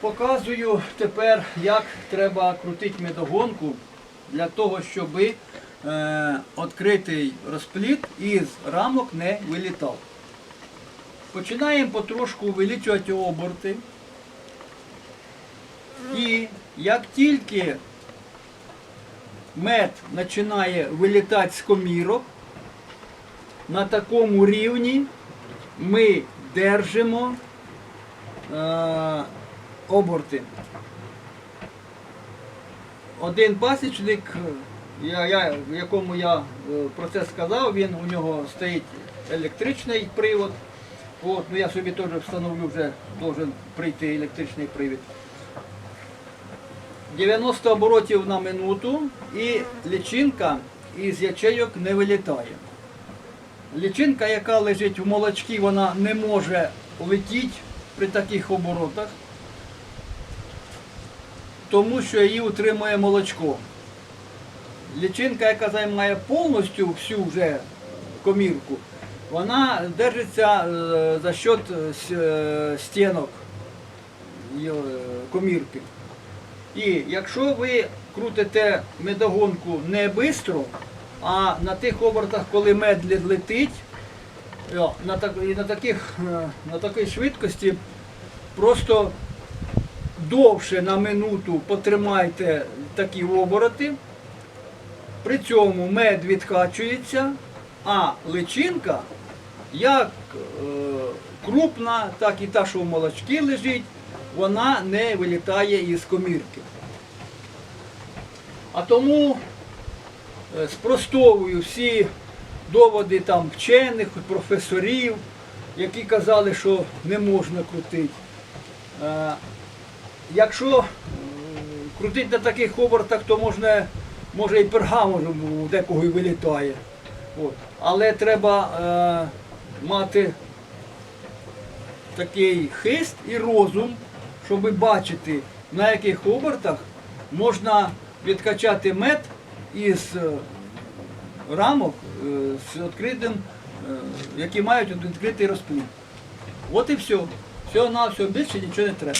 Показую тепер, як треба крутити медогонку для того, щоб е, відкритий розпліт із рамок не вилітав. Починаємо потрошку увеличувати оберти. І як тільки мед починає вилітати з комірок, на такому рівні ми держимо е, оберти. Один пасічник, я, я, якому я е, про це сказав, він у нього стоїть електричний привод. От, ну я собі теж встановлю, вже должен прийти електричний привід. 90 оборотів на минуту і лічинка із ячейок не вилітає. Лічинка, яка лежить в молочці, вона не може летіти при таких оборотах, тому що її утримує молочко. Лічинка, яка займає повністю всю вже комірку, вона держиться е, за счет е, е, стінок комірки. І якщо ви крутите медогонку не швидко, а на тих обертах, коли мед летить, на, так, на, таких, на такій швидкості просто довше на минуту потримайте такі обороти. При цьому мед відкачується, а личинка, як е, крупна, так і та, що в молочці лежить, вона не вилітає із комірки. А тому е, спростовую всі доводи там вчених, професорів, які казали, що не можна крутити. Якщо крутити на таких обертах, то можна, може і пергамон у декого і вилітає. От. Але треба е, мати такий хист і розум, щоб бачити, на яких обертах можна відкачати мед із е, рамок е, з відкритим, е, які мають відкритий розплід. От і все. Всього на все більше нічого не треба.